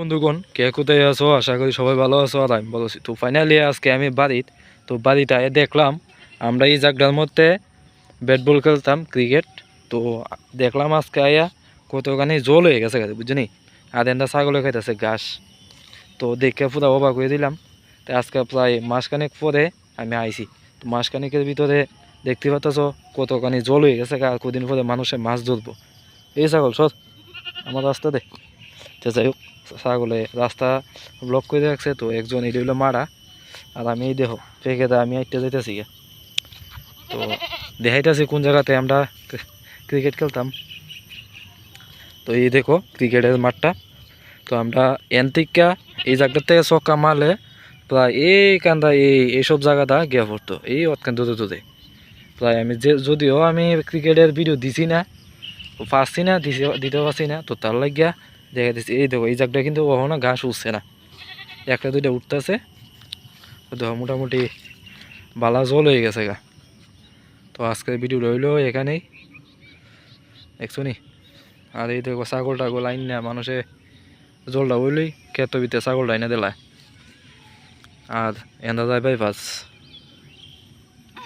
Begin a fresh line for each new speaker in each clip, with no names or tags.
বন্ধুগণ, কে কোথায় আছো? আশা করি সবাই ভালো আছো। আর আমি ভালো আছি। তো ফাইনালি আজকে আমি বাড়িত তো বাড়িতে আয়ে দেখলাম, আমরা এই জায়গার মধ্যে ব্যাট বল খেলতাম ক্রিকেট তো দেখলাম আজকে আয়া কতখানি জল হয়ে গেছে গেছে বুঝলি? আর একটা ছাগলে খাইতেছে ঘাস। তো দেখে পুরো অবাক হয়ে দিলাম। তো আজকে প্রায় মাসখানেক পরে আমি আইছি। তো মাসখানেকের ভিতরে দেখতে পাচ্ছ কতখানি জল হয়ে গেছে কদিন পরে মানুষে মাছ ধরবো। এই ছাগল, সর, আমার রাস্তা দে। তো যাই হোক, ছাগলে রাস্তা ব্লক করে রাখছে, তো একজন এটা হইল মারা, আর আমি এই দেখো পেকেতে আমি আইতে যাইতেছি। তো দেখাইতেছি কোন জায়গাতে আমরা ক্রিকেট খেলতাম। তো এই দেখো ক্রিকেটের মাঠটা। তো আমরা এনতিকা এই জায়গার থেকে ছক্কা মারলে প্রায় এই কান্দা এই এইসব জায়গাটা গিয়া পড়তো, এই অতকান দুধে দুধে প্রায় আমি যে, যদিও আমি ক্রিকেটের ভিডিও দিছি না, পারছি না দিতে পারছি না, তো তার লাগিয়া দেখা দিচ্ছি এই দেখো এই জাগটা কিন্তু কখনো ঘাস উঠছে না। একটা দুইটা উঠতেছে। দেখো মোটামুটি বালা জল হয়ে গেছে গা। তো আজকের ভিডিও রইল এখানেই। দেখছ নি? আর এই দেখো ছাগল টাগল আইন না মানুষে জলটা হইলেই ক্ষেত ভিতরে ছাগলটা আইনা দিলায় আর এন্দা যায় ভাই বাইপাস।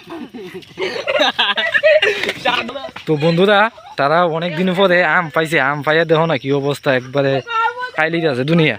তো বন্ধুরা তারা অনেক দিন পরে আম পাইছে, আম পাইয়া দেখো না কি অবস্থা, একবারে খাইলেই আছে দুনিয়া।